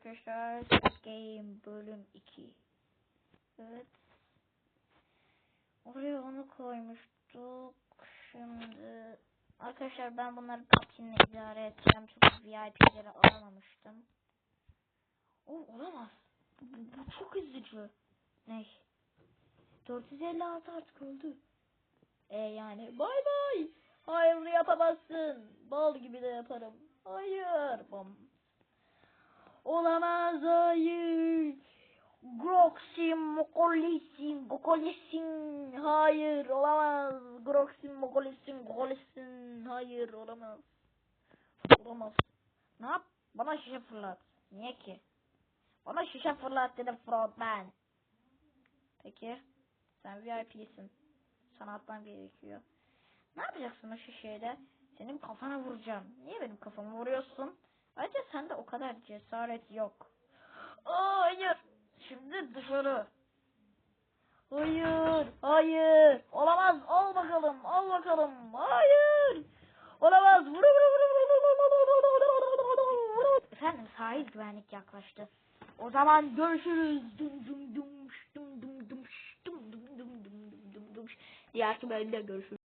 arkadaşlar. Game bölüm 2. Evet. Oraya onu koymuştuk. Şimdi arkadaşlar ben bunları patinle idare edeceğim. Çünkü VIP'leri alamamıştım. O olamaz. Bu, bu çok üzücü. Ne? 456 artık öldü. E yani bay bay. Hayır yapamazsın. Bal gibi de yaparım. Hayır. Bom. Olamaz hayır. Groxim, Mokolisin, Gokolisin. Hayır olamaz. Groxim, Mokolisin, Gokolisin. Hayır olamaz. Olamaz. Ne yap? Bana şişe fırlat. Niye ki? Bana şişe fırlat dedim frontman. Peki. Sen VIP'sin. Sana atman gerekiyor. Ne yapacaksın o şişeyle? Senin kafana vuracağım. Niye benim kafamı vuruyorsun? Kadar cesaret yok. Aa, hayır. Şimdi dışarı. Hayır. Hayır. Olamaz. Al bakalım. Al bakalım. Hayır. Olamaz. Vur, vur, vur, vur. Efendim sahil güvenlik yaklaştı. O zaman görüşürüz. Dum dum dum dum dum dum dum dum dum dum dum dum. Diğer bölümde görüşürüz.